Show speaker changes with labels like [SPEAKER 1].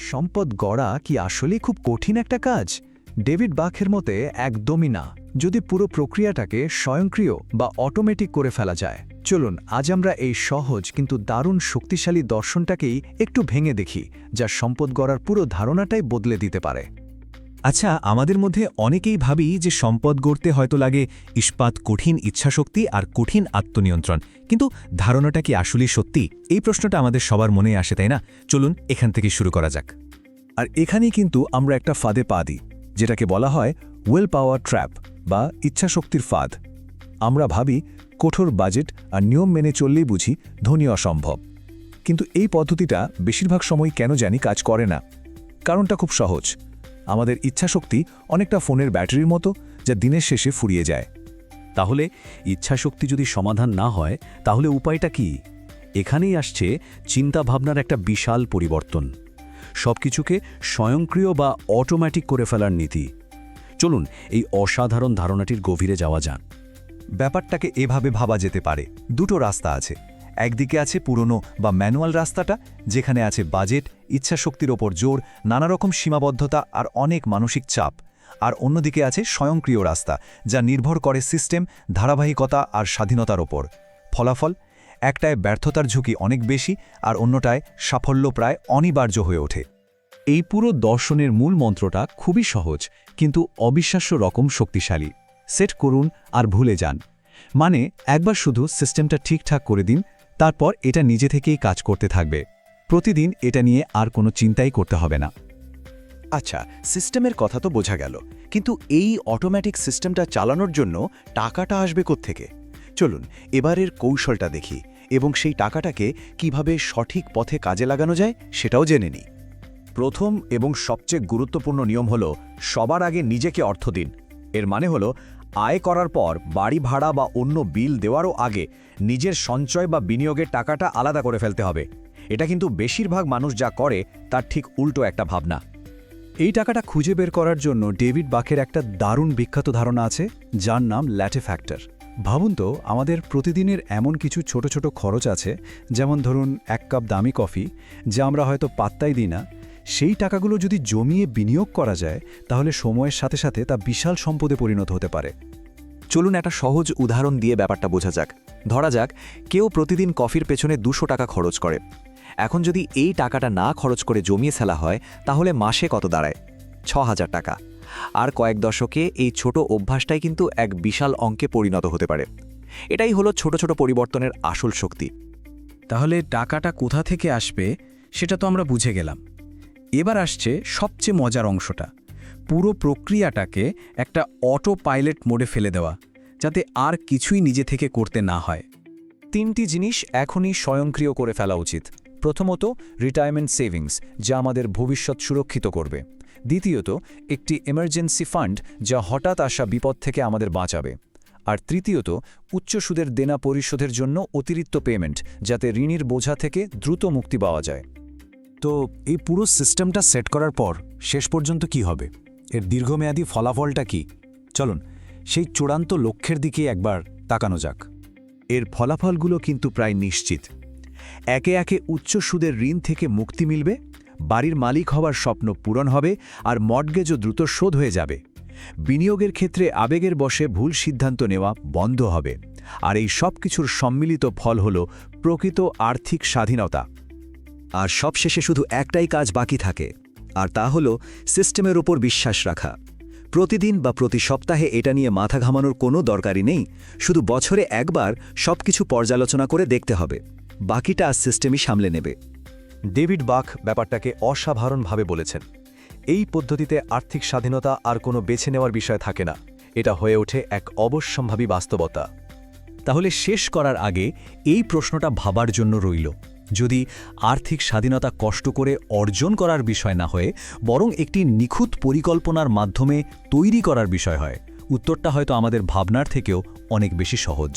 [SPEAKER 1] সম্পদ গড়া কি আসলেই খুব কঠিন একটা কাজ? ডেভিড বাখের মতে, একদমই না। যদি পুরো প্রক্রিয়াটাকে স্বয়ংক্রিয় বা অটোমেটিক করে ফেলা যায়। চলুন, আজ আমরা এই সহজ কিন্তু দারুণ শক্তিশালী দর্শনটাকেই একটু ভেঙে দেখি, যা সম্পদ গড়ার পুরো ধারণাটাই বদলে দিতে পারে।
[SPEAKER 2] আচ্ছা আমাদের মধ্যে অনেকেই ভাবি যে সম্পদ গড়তে হয়তো লাগে ইস্পাত কঠিন ইচ্ছাশক্তি আর কঠিন আত্মনিয়ন্ত্রণ। কিন্তু ধারণাটা কি আসলেই সত্যি? এই প্রশ্নটা আমাদের সবার মনে আসে, তাই না? চলুন এখান থেকে শুরু করা যাক।
[SPEAKER 3] আর এখানেই কিন্তু আমরা একটা ফাঁদে পা দিই, যেটাকে বলা হয় ওয়েল পাওয়ার ট্র্যাপ বা ইচ্ছাশক্তির ফাঁদ। আমরা ভাবি কঠোর বাজেট আর নিয়ম মেনে চললেই বুঝি ধনী অসম্ভব। কিন্তু এই পদ্ধতিটা বেশিরভাগ সময় কেন জানি কাজ করে না। কারণটা খুব সহজ। আমাদের ইচ্ছাশক্তি অনেকটা ফোনের ব্যাটারির মতো যা দিনের শেষে ফুরিয়ে যায়।
[SPEAKER 4] তাহলে ইচ্ছাশক্তি যদি সমাধান না হয়, তাহলে উপায়টা কি? এখানেই আসছে চিন্তাভাবনার একটা বিশাল পরিবর্তন। সবকিছুকে স্বয়ংক্রিয় বা অটোম্যাটিক করে ফেলার নীতি। চলুন এই অসাধারণ ধারণাটির গভীরে যাওয়া যান
[SPEAKER 2] ব্যাপারটাকে এভাবে ভাবা যেতে পারে। দুটো রাস্তা আছে। একদিকে আছে পুরনো বা ম্যানুয়াল রাস্তাটা, যেখানে আছে বাজেট, ইচ্ছাশক্তির ওপর জোর নানা রকম সীমাবদ্ধতা আর অনেক মানসিক চাপ। আর অন্যদিকে আছে স্বয়ংক্রিয় রাস্তা, যা নির্ভর করে সিস্টেম, ধারাবাহিকতা আর স্বাধীনতার ওপর। ফলাফল? একটায় ব্যর্থতার ঝুঁকি অনেক বেশি আর অন্যটায় সাফল্য প্রায় অনিবার্য হয়ে ওঠে।
[SPEAKER 3] এই পুরো দর্শনের মূল মন্ত্রটা খুবই সহজ, কিন্তু অবিশ্বাস্য রকম শক্তিশালী। সেট করুন আর ভুলে যান। মানে একবার শুধু সিস্টেমটা ঠিকঠাক করে দিন তারপর এটা নিজে থেকেই কাজ করতে থাকবে। প্রতিদিন এটা নিয়ে আর কোনো চিন্তাই করতে হবে না।
[SPEAKER 5] আচ্ছা সিস্টেমের কথা তো বোঝা গেল, কিন্তু এই অটোমেটিক সিস্টেমটা চালানোর জন্য টাকাটা আসবে থেকে চলুন, এবারের কৌশলটা দেখি, এবং সেই টাকাটাকে কীভাবে সঠিক পথে কাজে লাগানো যায় সেটাও জেনে নিই। প্রথম এবং সবচেয়ে গুরুত্বপূর্ণ নিয়ম হল, সবার আগে নিজেকে অর্থ দিন। এর মানে হলো আয় করার পর বাড়ি ভাড়া বা অন্য বিল দেওয়ারও আগে নিজের সঞ্চয় বা বিনিয়োগের টাকাটা আলাদা করে ফেলতে হবে। এটা কিন্তু বেশিরভাগ মানুষ যা করে, তার ঠিক উল্টো একটা ভাবনা।
[SPEAKER 3] এই টাকাটা খুঁজে বের করার জন্য ডেভিড বাকের একটা দারুণ বিখ্যাত ধারণা আছে, যার নাম ল্যাটে ফ্যাক্টর। ভাবুন তো, আমাদের প্রতিদিনের এমন কিছু ছোট ছোট খরচ আছে, যেমন ধরুন এক কাপ দামি কফি, যা আমরা হয়তো পাত্তাই দিই না সেই টাকাগুলো যদি জমিয়ে বিনিয়োগ করা যায়, তাহলে সময়ের সাথে সাথে তা বিশাল সম্পদে পরিণত হতে পারে।
[SPEAKER 6] চলুন একটা সহজ উদাহরণ দিয়ে ব্যাপারটা বোঝা যাক। ধরা যাক, কেউ প্রতিদিন কফির পেছনে দুশো টাকা খরচ করে। এখন যদি এই টাকাটা না খরচ করে জমিয়ে ফেলা হয়, তাহলে মাসে কত দাঁড়ায়? ছ হাজার টাকা। আর কয়েক দশকে এই ছোট অভ্যাসটাই কিন্তু এক বিশাল অঙ্কে পরিণত হতে পারে। এটাই হলো ছোট ছোট পরিবর্তনের আসল শক্তি।
[SPEAKER 1] তাহলে টাকাটা কোথা থেকে আসবে, সেটা তো আমরা বুঝে গেলাম। এবার আসছে সবচেয়ে মজার অংশটা। পুরো প্রক্রিয়াটাকে একটা অটো পাইলট মোডে ফেলে দেওয়া, যাতে আর কিছুই নিজে থেকে করতে না হয়।
[SPEAKER 2] তিনটি জিনিস এখনই স্বয়ংক্রিয় করে ফেলা উচিত। প্রথমত রিটায়ারমেন্ট সেভিংস যা আমাদের ভবিষ্যৎ সুরক্ষিত করবে। দ্বিতীয়ত, একটি এমার্জেন্সি ফান্ড যা হঠাৎ আসা বিপদ থেকে আমাদের বাঁচাবে। আর তৃতীয়ত, উচ্চ সুদের দেনা পরিশোধের জন্য অতিরিক্ত পেমেন্ট যাতে ঋণের বোঝা থেকে দ্রুত মুক্তি পাওয়া যায়।
[SPEAKER 3] তো এই পুরো সিস্টেমটা সেট করার পর শেষ পর্যন্ত কি হবে? এর দীর্ঘমেয়াদী ফলাফলটা কি? চলুন, সেই চূড়ান্ত লক্ষ্যের দিকে একবার তাকানো যাক।
[SPEAKER 5] এর ফলাফলগুলো কিন্তু প্রায় নিশ্চিত। একে একে উচ্চ সুদের ঋণ থেকে মুক্তি মিলবে, বাড়ির মালিক হওয়ার স্বপ্ন পূরণ হবে আর মর্টগেজও দ্রুত শোধ হয়ে যাবে। বিনিয়োগের ক্ষেত্রে আবেগের বসে ভুল সিদ্ধান্ত নেওয়া বন্ধ হবে। আর এই সব কিছুর সম্মিলিত ফল হল প্রকৃত আর্থিক স্বাধীনতা।
[SPEAKER 7] আর সবশেষে শুধু একটাই কাজ বাকি থাকে, আর তা হল সিস্টেমের ওপর বিশ্বাস রাখা। প্রতিদিন বা প্রতি সপ্তাহে এটা নিয়ে মাথা ঘামানোর কোনো দরকারই নেই, শুধু বছরে একবার সবকিছু পর্যালোচনা করে দেখতে হবে। বাকিটা সিস্টেমই সামলে নেবে।
[SPEAKER 2] ডেভিড বাক ব্যাপারটাকে অসাধারণভাবে বলেছেন। এই পদ্ধতিতে আর্থিক স্বাধীনতা আর কোনো বেছে নেওয়ার বিষয় থাকে না। এটা হয়ে ওঠে এক অবশ্যম্ভাবী বাস্তবতা।
[SPEAKER 3] তাহলে শেষ করার আগে এই প্রশ্নটা ভাবার জন্য রইল। যদি আর্থিক স্বাধীনতা কষ্ট করে অর্জন করার বিষয় না হয়ে, বরং একটি নিখুঁত পরিকল্পনার মাধ্যমে তৈরি করার বিষয় হয়, উত্তরটা হয়তো আমাদের ভাবনার থেকেও অনেক বেশি সহজ।